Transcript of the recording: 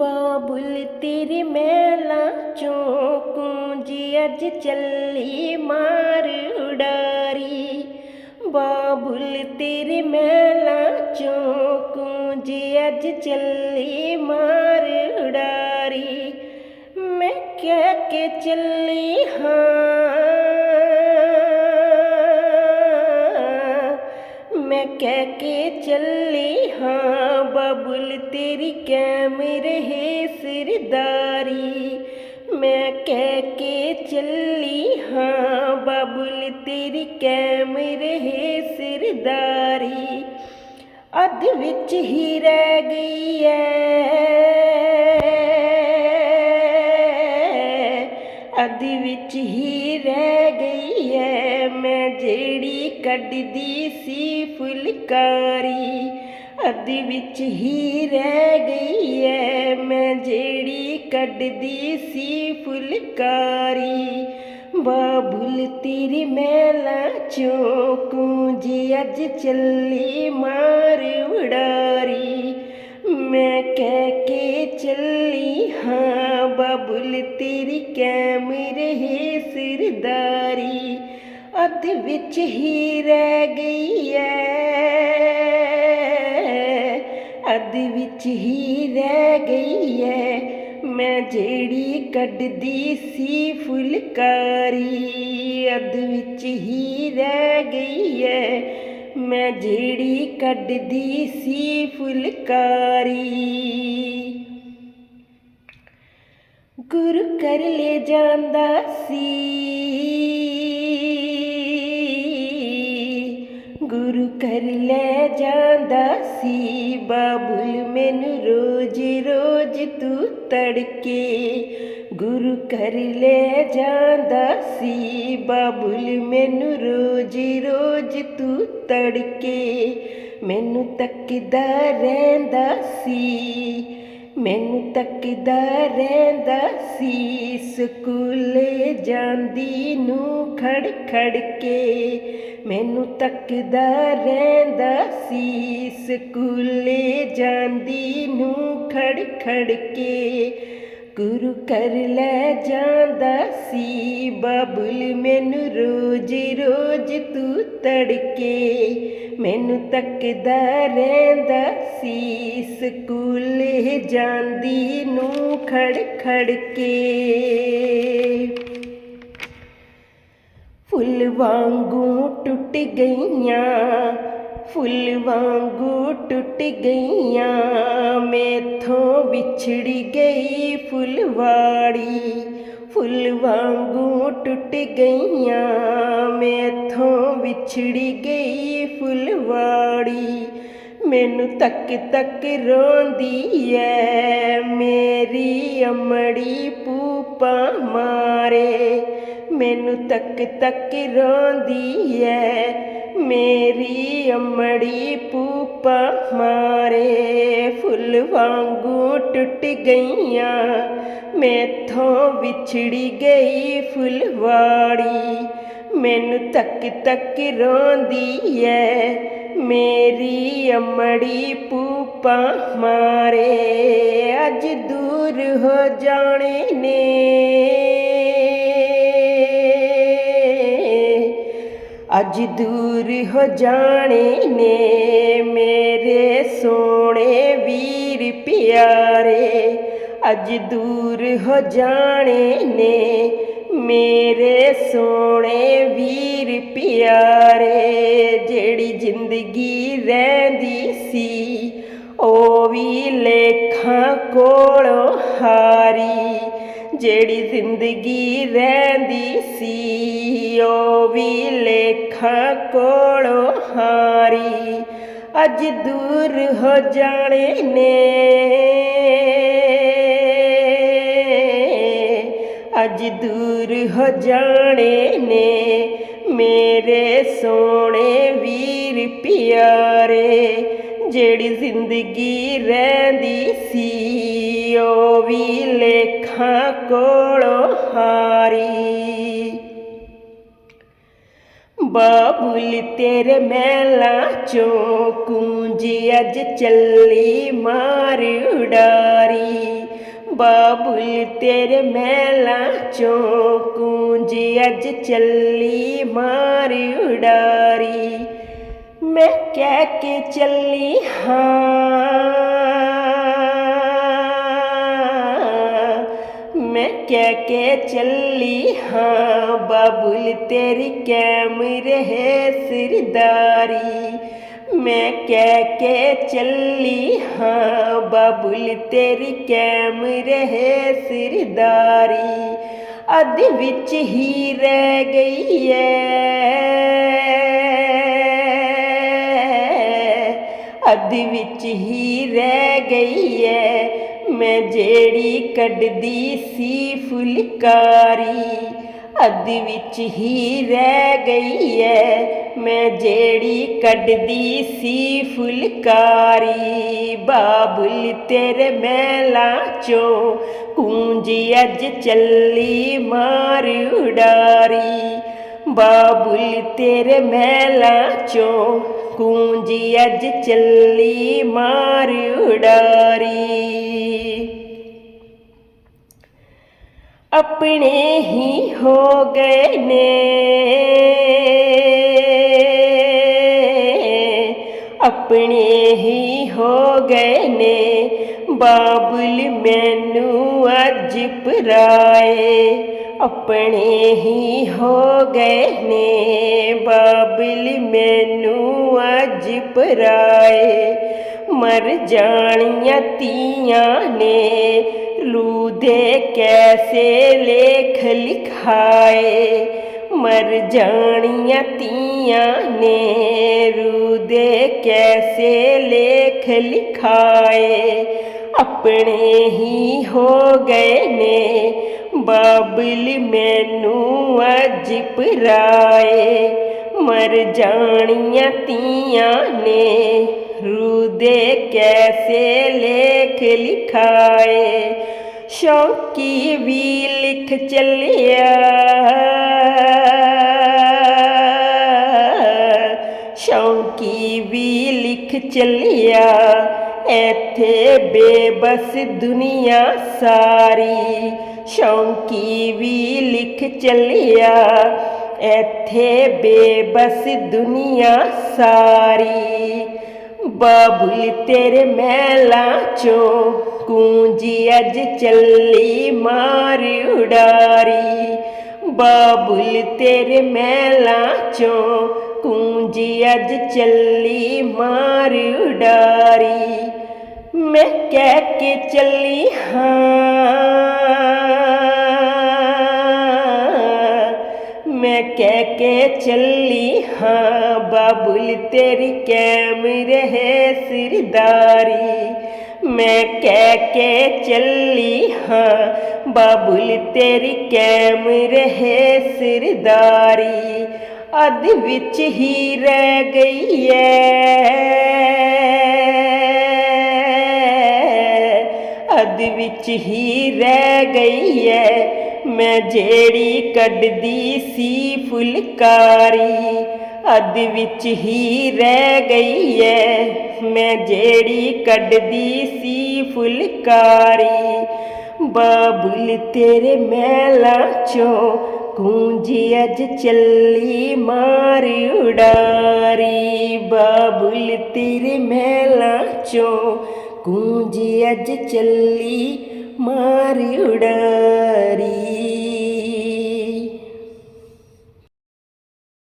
ਬਾਬੁਲ ਤੇਰੇ ਮਹਿਲਾਂ ਚੋਂ ਕੂੰਜੀ ਅੱਜ ਚੱਲੀ ਮਾਰ ਉਡਾਰੀ। ਬਾਬੁਲ ਤੇਰੇ ਮਹਿਲਾ ਚੋਂ ਜੀ ਅੱਜ ਚੱਲੀ ਮਾਰ ਉਡਾਰੀ। ਮੈਂ ਕਹਿ ਕੇ ਚੱਲੀ ਹਾਂ ਕਹਿ ਕੇ ਚੱਲੀ ਹਾਂ ਬਬੁਲ, ਤੇਰੀ ਕੈਮਰ ਹੈ ਸਿਰਦਾਰੀ। ਮੈਂ ਕਹਿ ਕੇ ਚੱਲੀ ਹਾਂ ਬਬੁਲ, ਤੇਰੀ ਕੈਮਰ ਹੈ ਸਿਰਦਾਰੀ। ਅੱਧ ਵਿੱਚ ਹੀ ਰਹਿ ਗਈ ਐ। ਅੱਧ ਵਿੱਚ ਹੀ ਰਹਿ ਗਈ ਐ। ਮੈਂ ਜਿਹੜੀ ਕੱਢਦੀ ਸੀ ਫੁਲਕਾਰੀ ਅੱਧ ਵਿੱਚ ਹੀ ਰਹਿ ਗਈ ਐ। ਮੈਂ ਜਿਹੜੀ ਕੱਢਦੀ ਸੀ ਫੁਲਕਾਰੀ, ਬਾਬੁਲ ਤੇਰੀ ਮੈਲਾ ਚੋਂ ਕੂੰਜੀ ਅੱਜ ਚੱਲੀ ਮਾਰ ਉਡਾਰੀ। ਮੈਂ ਕਹਿ ਕੇ ਚੱਲੀ ਹਾਂ, ਬਾਬੁਲ ਤੇਰੀ ਕੈਮਰ ਹੈ ਸਿਰਦਾਰੀ। ਅੱਧ ਵਿੱਚ ਹੀ ਰਹਿ ਗਈ ਐ। ਅੱਧ ਵਿੱਚ ਹੀ ਰਹਿ ਗਈ ਐ। ਮੈਂ ਜਿਹੜੀ ਕੱਢਦੀ ਸੀ ਫੁਲਕਾਰੀ ਅੱਧ ਵਿੱਚ ਹੀ ਰਹਿ ਗਈ ਐ। ਮੈਂ ਜਿਹੜੀ ਕੱਢਦੀ ਸੀ ਫੁਲਕਾਰੀ। ਗੁਰੂ ਕਰ ਲੈ ਜਾਂਦਾ ਸੀ। ਗੁਰੂ ਕਰ ਲੈ ਜਾਂਦਾ ਸੀ। ਬਾਬੁਲ, ਮੈਨੂੰ ਰੋਜ਼ ਰੋਜ਼ ਤੂੰ ਤੜਕੇ ਗੁਰੂ ਕਰ ਲੈ ਜਾਂਦਾ ਸੀ। ਬਾਬੁਲ, ਮੈਨੂੰ ਰੋਜ਼ ਰੋਜ਼ ਤੂੰ ਤੜਕੇ ਮੈਨੂੰ ਤੱਕਦਾ ਰਹਿੰਦਾ ਸੀ। ਮੈਨੂੰ ਤੱਕਦਾ ਰਹਿੰਦਾ ਸੀ, ਸਕੂਲੇ ਜਾਂਦੀ ਨੂੰ ਖੜ ਖੜ ਕੇ। ਮੈਨੂੰ ਤੱਕਦਾ ਰਹਿੰਦਾ ਸੀ, ਸਕੂਲੇ ਜਾਂਦੀ ਨੂੰ ਖੜ ਖੜ ਕੇ। ਗੁਰੂ ਕਰ ਲੈ ਜਾਂਦਾ ਸੀ, ਬਾਬੁਲ ਮੈਨੂੰ ਰੋਜ਼ ਰੋਜ਼ ਤੂੰ ਤੜਕੇ। ਮੈਨੂੰ ਤੱਕਦਾ ਰਹਿੰਦਾ ਸੀ, ਸਕੂਲ ਜਾਂਦੀ ਨੂੰ ਖੜ ਖੜ ਕੇ। ਫੁੱਲ ਵਾਂਗੂ ਟੁੱਟ ਗਈਆਂ, ਫੁੱਲ ਵਾਂਗੂ ਟੁੱਟ ਗਈਆਂ, ਮੇਥੋਂ ਵਿਛੜੀ ਗਈ ਫੁੱਲਵਾੜੀ। ਫੁੱਲ ਵਾਂਗੂ ਟੁੱਟ ਗਈਆਂ। ਮੈਥੋਂ ਵਿਛੜੀ ਗਈ ਫੁੱਲਵਾੜੀ ਮੈਨੂੰ ਤੱਕ ਤੱਕ ਰੋਂਦੀ ਐ, ਮੇਰੀ ਅਮੜੀ ਪੂਪਾ ਮਾਰੇ। ਮੈਨੂੰ ਤੱਕ ਤੱਕ ਰੋਂਦੀ ਐ, ਮੇਰੀ ਅਮੜੀ ਪੂਪਾ ਮਾਰੇ, ਫੁੱਲ ਵਾਂਗੂ ਟੁੱਟ ਗਈਆਂ। ਮੈਥੋਂ ਵਿਛੜੀ ਗਈ ਫੁੱਲਵਾੜੀ ਮੈਨੂੰ ਤੱਕ ਤੱਕ ਰੋਂਦੀ ਐ, ਮੇਰੀ ਅਮੜੀ ਪੂਪਾ ਮਾਰੇ। ਅੱਜ ਦੂਰ ਹੋ ਜਾਣੇ ਨੇ। ਅੱਜ ਦੂਰ ਹੋ ਜਾਣੇ ਨੇ ਮੇਰੇ ਸੋਹਣੇ ਵੀਰ ਪਿਆਰੇ। ਅੱਜ ਦੂਰ ਹੋ ਜਾਣੇ ਨੇ ਮੇਰੇ ਸੋਹਣੇ ਵੀਰ ਪਿਆਰੇ। ਜਿਹੜੀ ਜ਼ਿੰਦਗੀ ਰਹਿੰਦੀ ਸੀ, ਉਹ ਵੀ ਲੇਖਾਂ ਕੋਲੋਂ ਹਾਰੀ। ਜਿਹੜੀ ਜ਼ਿੰਦਗੀ ਰਹਿੰਦੀ ਸੀ, ਉਹ ਵੀ ਲੇਖਾਂ ਕੋਲੋਂ ਹਾਰੀ। ਅੱਜ ਦੂਰ ਹੋ ਜਾਣੇ ਨੇ। ਅੱਜ ਦੂਰ ਹੋ ਜਾਣੇ ਨੇ। ਮੇਰੇ ਸੋਹਣੇ ਵੀਰ ਪਿਆਰੇ, ਜਿਹੜੀ ਜ਼ਿੰਦਗੀ ਰਹਿੰਦੀ ਸੀ ਉਹ ਵੀ ਲੇਖਾਂ ਕੋਲੋਂ ਹਾਰੀ। ਬਾਬੁਲ ਤੇਰੇ ਮਹਿਲਾ ਚੋਂ ਕੂੰਜੀ ਅੱਜ ਚੱਲੀ ਮਾਰ ਉਡਾਰੀ। ਬਾਬੁਲ ਤੇਰੇ ਮਹਿਲਾਂ ਚੋਂ ਕੂੰਜ ਅੱਜ ਚੱਲੀ ਮਾਰ ਉਡਾਰੀ। ਮੈਂ ਕਹਿ ਕੇ ਚੱਲੀ ਹਾਂ। ਮੈਂ ਕਹਿ ਕੇ ਚੱਲੀ ਹਾਂ ਬਾਬੁਲ ਤੇਰੀ ਕੈਮ ਰਹੇ ਸਿਰਦਾਰੀ ਮੈਂ ਕਹਿ ਕੇ ਚੱਲੀ ਹਾਂ ਬਾਬੁਲ ਤੇਰੀ ਕੈਮ ਰਹੇ ਸਿਰਦਾਰੀ ਅੱਧ ਵਿੱਚ ਹੀ ਰਹਿ ਗਈ ਐ ਅੱਧ ਵਿੱਚ ਹੀ ਰਹਿ ਗਈ ਐ ਮੈਂ ਜਿਹੜੀ ਕੱਢਦੀ ਸੀ ਫੁਲਕਾਰੀ, ਅੱਧ ਵਿੱਚ ਹੀ ਰਹਿ ਗਈ ਐ। ਮੈਂ ਜਿਹੜੀ ਕੱਢਦੀ ਸੀ ਫੁਲਕਾਰੀ, ਬਾਬੁਲ ਤੇਰੇ ਮਹਿਲਾਂ ਚੋਂ ਕੂੰਜੀ ਅੱਜ ਚੱਲੀ ਮਾਰ ਉਡਾਰੀ। ਬਾਬੁਲ ਤੇਰੇ ਮਹਿਲਾਂ ਚੋਂ ਕੂੰਜੀ ਅੱਜ ਚੱਲੀ ਮਾਰ ਉਡਾਰੀ। ਆਪਣੇ ਹੀ ਹੋ ਗਏ ਨੇ। ਆਪਣੇ ਹੀ ਹੋ ਗਏ ਨੇ। ਬਾਬਲ ਮੈਨੂੰ ਅੱਜ ਪਰਾਏ ਆਪਣੇ ਹੀ ਹੋ ਗਏ ਨੇ। ਬਾਬਲ ਮੈਨੂੰ ਅੱਜ ਪਰਾਏ ਮਰ ਜਾਣੀਆਂ ਤੀਆਂ ਨੇ। ਲੂਦੇ ਕੈਸੇ ਲੇਖ ਲਿਖਾਏ ਮਰ ਜਾਣੀਆਂ ਤੀਆਂ ਨੇ ਰੂਦੇ ਕੈਸੇ ਲੇਖ ਲਿਖਾਏ ਆਪਣੇ ਹੀ ਹੋ ਗਏ ਨੇ ਬਾਬਲ ਮੈਨੂੰ ਅੱਜ ਪਰਾਏ ਮਰ ਜਾਣੀਆਂ ਤੀਆਂ ਨੇ ਰੂਦੇ ਕੈਸੇ ਲੇਖ ਲਿਖਾਏ ਸ਼ੌਕੀ ਵੀ ਲਿਖ ਚੱਲਿਆ ਸ਼ੌਕੀ ਵੀ ਲਿਖ ਚੱਲਿਆ ਇੱਥੇ ਬੇਬਸ ਦੁਨੀਆ ਸਾਰੀ ਸ਼ੌਕੀ ਵੀ ਲਿਖ ਚੱਲਿਆ ਇੱਥੇ ਬੇਬਸ ਦੁਨੀਆ ਸਾਰੀ ਬਾਬੁਲ ਤੇਰੇ ਮਹਿਲਾਂ ਚੋਂ ਕੂੰਜੀ ਅੱਜ ਚੱਲੀ ਮਾਰ ਉਡਾਰੀ। ਬਾਬੁਲ ਤੇਰੇ ਮਹਿਲਾਂ ਚੋਂ ਕੂੰਜੀ ਅੱਜ ਚੱਲੀ ਮਾਰ ਉਡਾਰੀ। ਮੈਂ ਕਹਿ ਕੇ ਚੱਲੀ ਹਾਂ। ਮੈਂ ਕਹਿ ਕੇ ਚੱਲੀ ਹਾਂ ਬਾਬੁਲ ਤੇਰੀ ਕੈਮ ਰਹੇ ਸਿਰਦਾਰੀ ਮੈਂ ਕਹਿ ਕੇ ਚੱਲੀ ਹਾਂ ਬਾਬੁਲ ਤੇਰੀ ਕੈਮ ਰਹੇ ਸਿਰਦਾਰੀ ਅੱਧ ਵਿੱਚ ਹੀ ਰਹਿ ਗਈ ਐ ਅੱਧ ਵਿੱਚ ਹੀ ਰਹਿ ਗਈ ਐ ਮੈਂ ਜਿਹੜੀ ਕੱਢਦੀ ਸੀ ਫੁਲਕਾਰੀ, ਅੱਧ ਵਿੱਚ ਹੀ ਰਹਿ ਗਈ ਐ। ਮੈਂ ਜਿਹੜੀ ਕੱਢਦੀ ਸੀ ਫੁਲਕਾਰੀ, ਬਾਬੁਲ ਤੇਰੇ ਮਹਿਲਾਂ ਚੋਂ ਕੂੰਜੀ ਅੱਜ ਚੱਲੀ ਮਾਰ ਉਡਾਰੀ। ਬਾਬੁਲ ਤੇਰੇ ਮਹਿਲਾਂ ਚੋਂ ਕੂੰਜੀ ਅੱਜ ਚੱਲੀ മാറിയുടാരീ